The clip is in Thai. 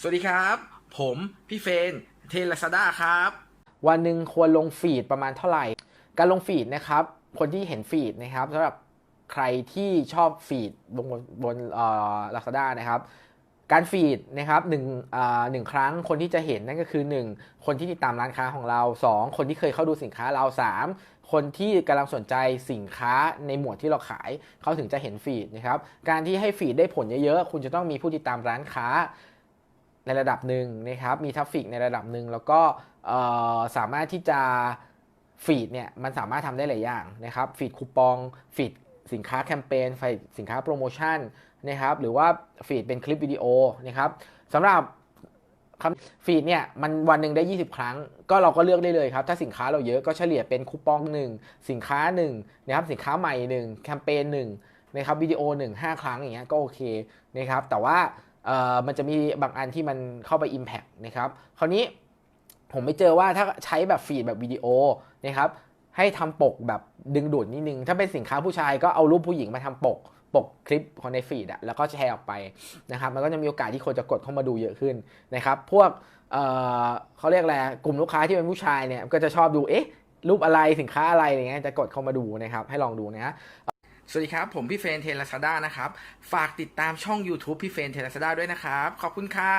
สวัสดีครับ ผมพี่เฟนเทลซาด้าครับ วันหนึ่งควรลงฟีดประมาณเท่าไหร่ การลงฟีดนะครับ คนที่เห็นฟีดนะครับสำหรับใครที่ชอบฟีดบนบนบนลาซาด้านะครับการฟีดนะครับหนึ่งอ่าหนึ่งครั้งคนที่จะเห็นนั่นก็คือ 1 คนที่ติดตามร้านค้าของเรา 2 คนที่เคยเข้าดูสินค้าเรา 3 คนที่กำลังสนใจสินค้าในหมวดที่เราขายเขาถึงจะเห็นฟีดนะครับการที่ให้ฟีดได้ผลเยอะๆ คุณจะต้องมีผู้ติดตามร้านค้า ในระดับหนึ่งนะครับ มีทราฟฟิกในระดับหนึ่งแล้วก็สามารถที่จะฟีดเนี่ยมันสามารถทำได้หลายอย่างนะครับฟีดคูปองฟีดสินค้าแคมเปญฟีดสินค้าโปรโมชั่นนะครับหรือว่าฟีดเป็นคลิปวิดีโอนะครับสำหรับคำฟีดเนี่ยมันวันหนึ่งได้ 20 ครั้ง ก็เราก็เลือกได้เลยครับ ถ้าสินค้าเราเยอะก็เฉลี่ยเป็นคูปอง 1 สินค้า1นะครับสินค้าใหม่ 1 แคมเปญ1นะครับวิดีโอ 1 5 ครั้งอย่างเงี้ยก็โอเคนะครับแต่ว่า มันจะมีบางอันที่มันเข้าไป Impact นะครับคราวนี้ผมไปเจอว่าถ้าใช้แบบฟีดแบบวิดีโอนะครับให้ทำปกแบบดึงดูดนิดนึง ถ้าเป็นสินค้าผู้ชายก็เอารูปผู้หญิงมาทำปกปกคลิปของในฟีดอะแล้วก็แชร์ออกไปนะครับมันก็จะมีโอกาสที่คนจะกดเข้ามาดูเยอะขึ้นนะครับพวกเเขาเรียกอะไรกลุ่มลูกค้าที่เป็นผู้ชายเนี่ยก็จะชอบดูเอ๊ะรูปอะไรสินค้าอะไรอะไรเงี้ยจะกดเข้ามาดูนะครับให้ลองดูนะฮะ สวัสดีครับ ผมพี่เฟนเทลซาด้านะครับ ฝากติดตามช่อง YouTube พี่เฟนเทลซาด้าด้วยนะครับ ขอบคุณครับ